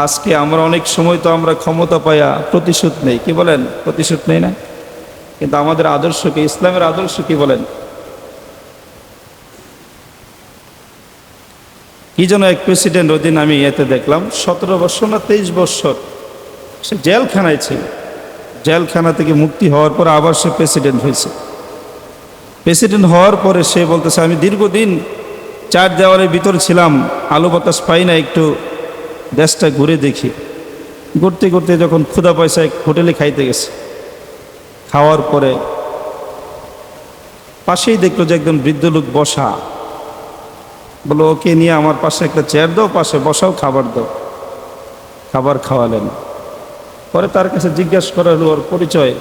আজকে আমরা অনেক সময় তো আমরা ক্ষমতা পাইয়া প্রতিশোধ নেই। কি বলেন? প্রতিশোধ নেই না? কিন্তু আমাদের আদর্শ কি ইসলামের আদর্শ কি বলেন? কি যেন এক প্রেসিডেন্ট ওদিন আমি এতে দেখলাম, সতেরো বছর না তেইশ বছর সে জেলখানায় ছিল। জেলখানা থেকে মুক্তি হওয়ার পর আবার সে প্রেসিডেন্ট হয়েছে। প্রেসিডেন্ট হওয়ার পরে সে বলতেছে, আমি দীর্ঘদিন চার দেওয়ালের ভিতর ছিলাম, আলো বাতাস পাই না, একটু দেশটা ঘুরে দেখি। ঘুরতে ঘুরতে যখন ক্ষুদা পয়সা এক হোটেলে খাইতে গেছে। খাওয়ার পরে পাশেই দেখল যে একজন বৃদ্ধ লোক বসা। বলো ওকে নিয়ে আমার পাশে একটা চেয়ার দাও, পাশে বসাও, খাবার দাও। খাবার খাওয়ালেন। পরে তার কাছে জিজ্ঞাসা করা হলো ওর পরিচয়।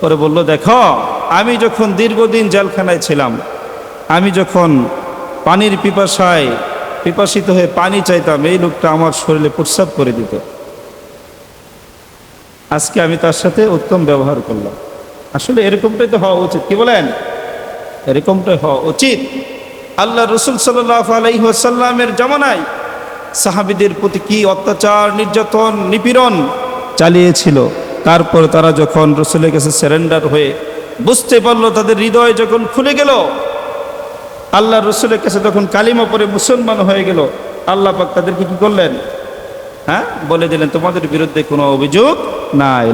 পরে বলল, দেখো, আমি যখন দীর্ঘদিন জেলখানায় ছিলাম, আমি যখন পানির পিপাসায় পিপাসিত হয়ে পানি চাইতাম, এই লোকটা আমার শরীরে প্রস্রাব করে দিত। আজকে আমি তার সাথে উত্তম ব্যবহার করলাম। আসলে এরকমটাই তো হওয়া উচিত। কি বলেন? এরকমটাই হওয়া উচিত। আল্লাহ রসুল সাল্লাহ আলাইসাল্লামের জমানায় সাহাবিদের প্রতি কি অত্যাচার, নির্যাতন, নিপীড়ন চালিয়েছিল? তারপরে তারা যখন রসুলের কাছে স্যারেন্ডার হয়ে বুঝতে পারল, তাদের হৃদয় যখন খুলে গেল আল্লাহ রসুলের কাছে তখন কালিমা পরে মুসলমান হয়ে গেল, আল্লাহ পাক তাদেরকে কি করলেন? হ্যাঁ? বলে দিলেন, তোমাদের বিরুদ্ধে কোনো অভিযোগ নাই।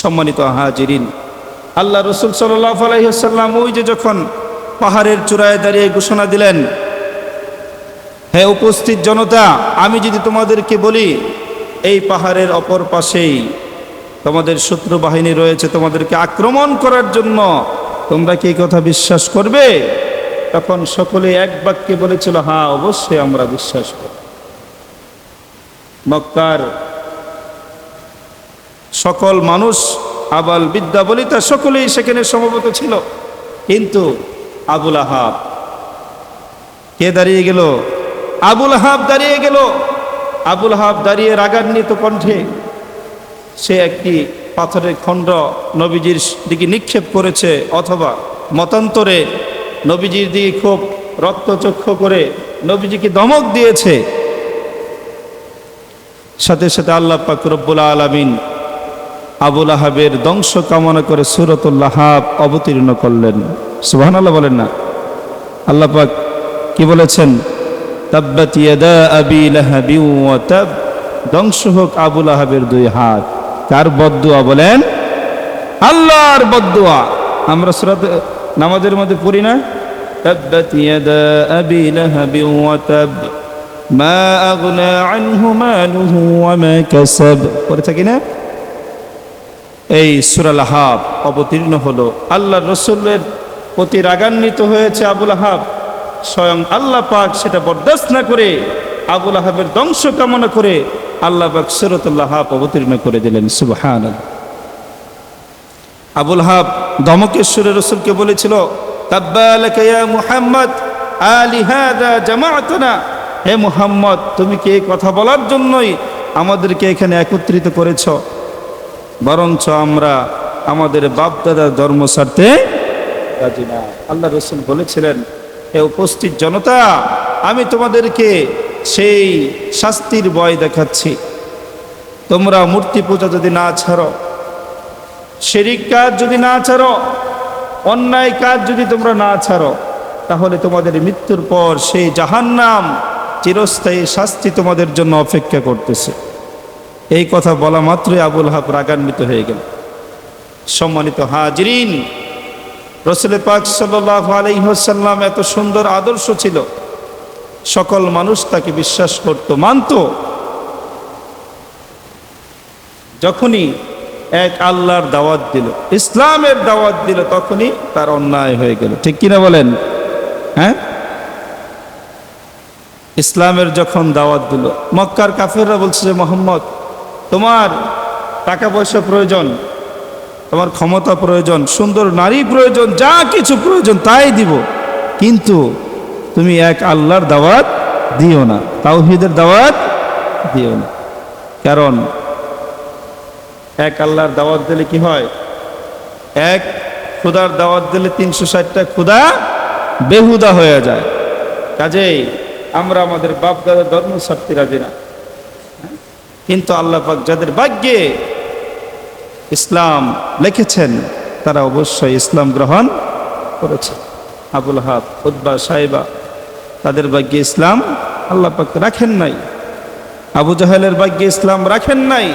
সম্মানিত হাজিরিন, আল্লাহ রসুল আলাইসাল্লাম ওই যে যখন পাহাড়ের চূড়ায় দাঁড়িয়ে ঘোষণা দিলেন, হে উপস্থিত জনতা, আমি যদি তোমাদেরকে বলি, এই পাহাড়ের অপর পাশেই তোমাদের শত্রু বাহিনী রয়েছে, তোমাদেরকে আক্রমণ করার জন্য তোমরা কি কথা বিশ্বাস করবে? তখন সকলে এক বাক্যে বলেছিল হ্যাঁ অবশ্যই আমরা বিশ্বাস করি মক্কার সকল মানুষ, আবাল বিদ্যা বলিতা সকলেই সেখানে সমবেত ছিল। কিন্তু আবুল আহাব, কে দাঁড়িয়ে গেল? আবুল আহাব দাঁড়িয়ে গেল। আবুল আহাব দাঁড়িয়ে রাগান্বিত কণ্ঠে সে একটি পাথরের খণ্ড নবীজির দিকে নিক্ষেপ করেছে অথবা মতান্তরে নবীজির দিকে খুব রক্তচক্ষু করে নবীজিকে দমক দিয়েছে। সাথে সাথে আল্লাহ পাক আলমিন আবুল আহাবের ধ্বংস কামনা করে সুরতুল্লাহাব অবতীর্ণ করলেন। সুবাহান আল্লাহ বলেন না। আল্লাহ পাক কি বলেছেন? তাব্বাত ইয়াদা আবি লাহাবি ওয়া তাব। ধ্বংস হোক আবুল আহাবের দুই হাত। কার বদুয়া বলেন, আল্লাহর বদুয়া আমরা সুরাত নামাজের মধ্যে পড়ি না? মা আগনা আনহু মালুহু ওয়া পড়ে থাকি না? এই সুরাল আহাব অবতীর্ণ হলো। আল্লাহ রসুলের প্রতি রাগান্বিত হয়েছে আবুল আহাব স্বয়ং আল্লাহ পাক সেটা বরদাস্ত না করে আবুল আহাবের ধ্বংস কামনা করে আল্লাহ পাক সুরতুল্লাহ হাব অবতীর্ণ করে দিলেন সুবহান আবুল হাব ধমকেশ্বরের রসুলকে বলেছিল মুহাম্মদ, আলি হাদা জামাআতানা। হে মুহাম্মদ, তুমি কি এই কথা বলার জন্যই আমাদেরকে এখানে একত্রিত করেছ? বরঞ্চ আমরা আমাদের বাপদাদার ধর্ম ছাড়তে রাজি না। আল্লাহ রসুল বলেছিলেন, হে উপস্থিত জনতা, আমি তোমাদেরকে সেই শাস্তির ভয় দেখাচ্ছি। তোমরা মূর্তি পূজা যদি না ছাড়ো, শেরিক কাজ যদি না ছাড়ো, অন্যায় কাজ যদি তোমরা না ছাড়ো, তাহলে তোমাদের মৃত্যুর পর সেই জাহান্নাম চিরস্থায়ী শাস্তি তোমাদের জন্য অপেক্ষা করতেছে। এই কথা বলা মাত্রই আবুল হাব রাগান্বিত হয়ে গেল। সম্মানিত হাজরিন রসুল পাক সাল্লাহ আলাইসাল্লাম এত সুন্দর আদর্শ ছিল। সকল মানুষ তাকে বিশ্বাস করত, মানত। যখনই এক আল্লাহর দাওয়াত দিল, ইসলামের দাওয়াত দিল, তখনই তার অন্যায় হয়ে গেল। ঠিক কিনা বলেন? হ্যাঁ? ইসলামের যখন দাওয়াত দিল, মক্কার কাফেররা বলছে যে, মোহাম্মদ, তোমার টাকা পয়সা প্রয়োজন, তোমার ক্ষমতা প্রয়োজন, সুন্দর নারী প্রয়োজন, যা কিছু প্রয়োজন তাই দিব। কিন্তু তুমি এক আল্লাহর দাওয়াত দিও না, তাওহিদের দাওয়াত দিও না। কারণ এক আল্লাহর দাওয়াত দিলে কি হয়? এক ক্ষুদার দাওয়াত দিলে তিনশো ষাটটা খুদা বেহুদা হয়ে যায়। কাজেই আমরা আমাদের বাপ দাদা ধর্ম ছাড়তে রাজি না? কিন্তু আল্লাহ পাক যাদের ভাগ্যে ইসলাম লিখেছেন, তারা অবশ্যই ইসলাম গ্রহণ করেছে। আবুল হাব উদ্বা সাহেবা তাদের ভাগ্যে ইসলাম আল্লাহ পাক রাখেন নাই। আবু জাহেলের ভাগ্যে ইসলাম রাখেন নাই।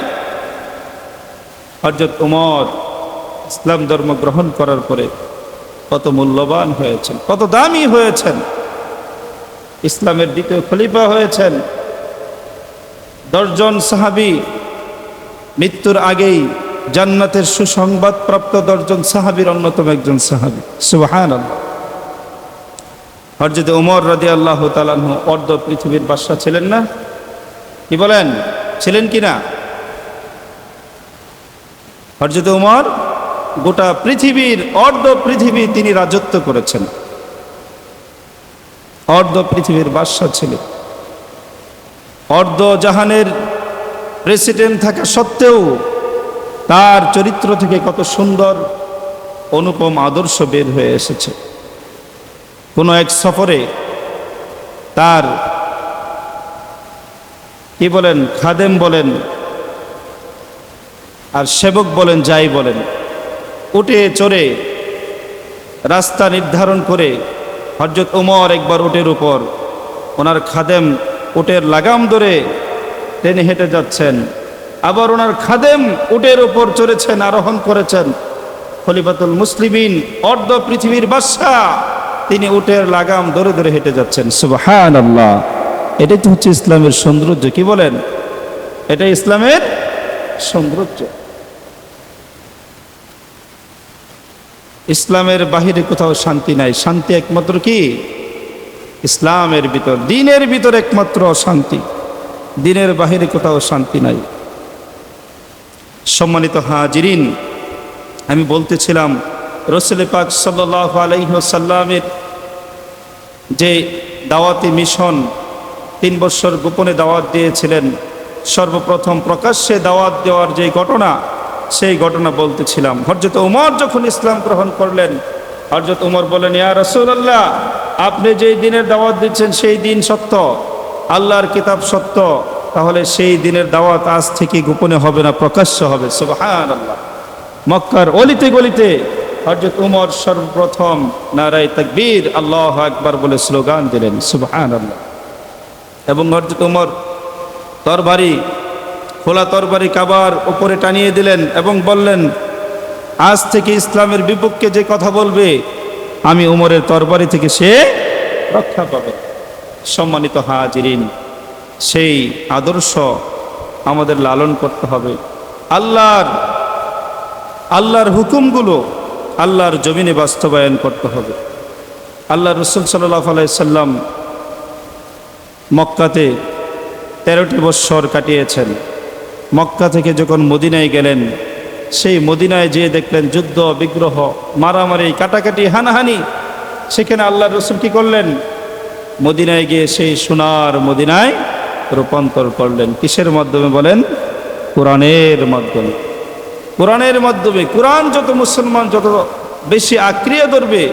হজরত উমর ইসলাম ধর্ম গ্রহণ করার পরে কত মূল্যবান হয়েছেন, কত দামি হয়েছেন। ইসলামের দ্বিতীয় খলিফা হয়েছেন। দশজন সাহাবি মৃত্যুর আগেই জান্নাতের সুসংবাদ প্রাপ্ত দশজন সাহাবির অন্যতম একজন সাহাবি। সুবাহান হরজত উমর রাজি আল্লাহ তালাহ অর্ধ পৃথিবীর বাদশা ছিলেন না, কি বলেন? ছিলেন কি না? হরজত উমর গোটা পৃথিবীর অর্ধ পৃথিবী তিনি রাজত্ব করেছেন, অর্ধ পৃথিবীর বাদশা ছিলেন। অর্ধ জাহানের প্রেসিডেন্ট থাকা সত্ত্বেও তার চরিত্র থেকে কত সুন্দর অনুপম আদর্শ বের হয়ে এসেছে। কোনো এক সফরে তার, কি বলেন, খাদেম বলেন, আর সেবক বলেন, যাই বলেন, উঠে চড়ে রাস্তা নির্ধারণ করে হজরত উমর একবার উটের উপর, ওনার খাদেম উটের লাগাম ধরে টেনে হেঁটে যাচ্ছেন। আবার ওনার খাদেম উটের উপর চড়েছেন, আরোহণ করেছেন। খলিফাতুল মুসলিমিন, অর্ধ পৃথিবীর বাদশা তিনি উটের লাগাম ধরে ধরে হেঁটে যাচ্ছেন। সুবাহান আল্লাহ এটাই তো হচ্ছে ইসলামের সৌন্দর্য। কি বলেন? এটা ইসলামের সৌন্দর্য। ইসলামের বাহিরে কোথাও শান্তি নাই। শান্তি একমাত্র কি? ইসলামের ভিতর। দিনের ভিতর একমাত্র শান্তি দিনের বাহিরে কোথাও শান্তি নাই। সম্মানিত হাজিরিন, আমি বলতেছিলাম রসুল পাক সাল্লাহ আলহ্লামের যে দাওয়াতি মিশন তিন বছর গোপনে দাওয়াত দিয়েছিলেন, সর্বপ্রথম প্রকাশ্যে দাওয়াত দেওয়ার যে ঘটনা, সেই ঘটনা বলতেছিলাম। হরজত উমর যখন ইসলাম গ্রহণ করলেন হরজত উমর বলেন ইয়া রসুল্লাহ আপনি যেই দিনের দাওয়াত দিচ্ছেন সেই দিন সত্য, আল্লাহর কিতাব সত্য, তাহলে সেই দিনের দাওয়াত আজ থেকে গোপনে হবে না, প্রকাশ্য হবে। সুবহান আল্লাহ মক্কার অলিতে গলিতে হরজত উমর সর্বপ্রথম নারায় তাকবীর আল্লাহ আকবার বলে স্লোগান দিলেন সুবহান আল্লাহ এবং হরজত উমর তরবারি, খোলা তরবারি কাবার উপরে টানিয়ে দিলেন এবং বললেন, আজ থেকে ইসলামের বিপক্ষে যে কথা বলবে, আমি উমরের তরবারি থেকে সে রক্ষা পাবে। সম্মানিত হাজিরিন, সেই আদর্শ আমাদের লালন করতে হবে। আল্লাহর আল্লাহর হুকুমগুলো আল্লাহর জমিনে বাস্তবায়ন করতে হবে। আল্লাহ রসুল সাল্লাহ আলাইসাল্লাম মক্কাতে তেরোটি বৎসর কাটিয়েছেন। মক্কা থেকে যখন মদিনায় গেলেন, সেই মদিনায় যেয়ে দেখলেন যুদ্ধ, বিগ্রহ, মারামারি, কাটাকাটি, হানাহানি। সেখানে আল্লাহ রসুল কি করলেন? মদিনায় গিয়ে সেই সোনার মদিনায় রূপান্তর করলেন। কিসের মাধ্যমে বলেন? কোরআনের মাধ্যমে। কোরআনের মাধ্যমে, কোরআন যত মুসলমান যত বেশি আক্রিয়া ধরবে,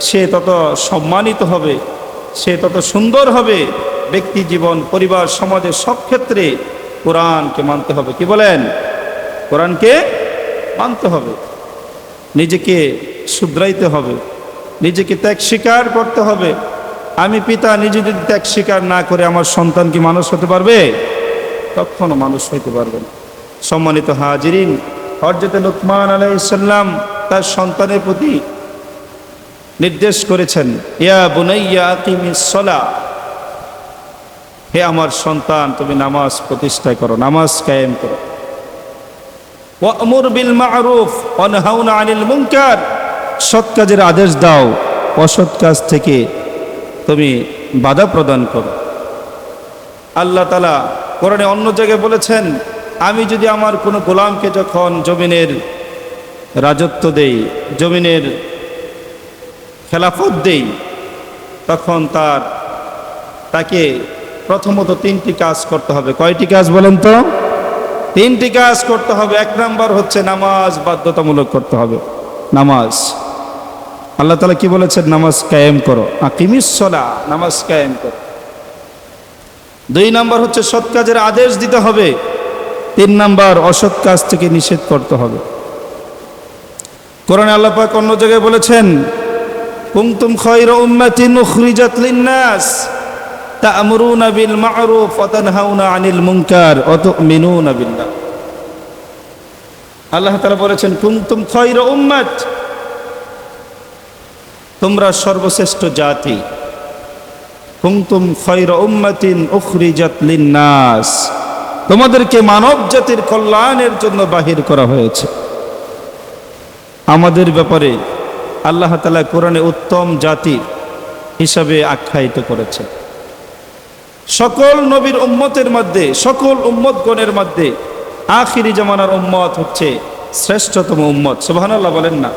সে তত সম্মানিত হবে, সে তত সুন্দর হবে। ব্যক্তি জীবন, পরিবার, সমাজের সব ক্ষেত্রে কোরআনকে মানতে হবে। কি বলেন? কোরআনকে মানতে হবে। নিজেকে শুধরাইতে হবে। নিজেকে ত্যাগ স্বীকার করতে হবে। আমি পিতা, নিজে যদি ত্যাগ স্বীকার না করে আমার সন্তান কি মানুষ হতে পারবে? তখনও মানুষ হইতে পারবে সম্মানিত হাজিরিন হরজতে লুকমান আলাইসাল্লাম তার সন্তানের প্রতি নির্দেশ করেছেন, ইয়া বুনাইয়া আকিমিস সলা হে আমার সন্তান, তুমি নামাজ প্রতিষ্ঠা করো, নামাজ কায়েম করো। ওয়ামুর বিল মারুফ অনহাউনা আনিল মুনকার, সৎ কাজের আদেশ দাও, অসৎ কাজ থেকে তুমি বাধা প্রদান করো। আল্লাহ তালা কোরআনে অন্য জায়গায় বলেছেন আমি যদি আমার কোনো গোলামকে যখন জমিনের রাজত্ব দেই, জমিনের খেলাফত দেই, তখন তার, তাকে প্রথমত তিনটি কাজ করতে হবে। কয়টি কাজ বলেন তো? তিনটি কাজ করতে হবে। এক নাম্বার হচ্ছে নামাজ বাধ্যতামূলক করতে হবে। নামাজ। আল্লাহ তালা কি বলেছেন? নামাজ কায়েম করো। আকিমিস সলা, নামাজ কায়েম করো। দুই নাম্বার হচ্ছে সৎ কাজের আদেশ দিতে হবে। তিন নাম্বার, অসৎ কাজ থেকে নিষেধ করতে হবে। কোরআনে আল্লাহ পাক অন্য জায়গায় বলেছেন কুমতুম খয়রা উম্মাতিন উখরিজাত লিন-নাস, তা'মুরুনা বিল মা'রুফ ওয়া তানহাউনা আনিল মুনকার ওয়া তু'মিনুনা বিল্লাহ। আল্লাহ তাআলা বলেছেন কুমতুম খয়রা উম্মাত, তোমরা সর্বশ্রেষ্ঠ জাতি। কুমতুম খয়রা উম্মাতিন উখরিজাত লিন-নাস। তোমাদেরকে মানব জাতির কল্যাণের জন্য বাহির করা হয়েছে। আমাদের ব্যাপারে আল্লাহ তালা কোরআনে উত্তম জাতি হিসাবে আখ্যায়িত করেছে। সকল নবীর উম্মতের মধ্যে, সকল উম্মতগণের মধ্যে আখিরি জামানার উম্মত হচ্ছে শ্রেষ্ঠতম উম্মত। সুবহানাল্লাহ বলেন না।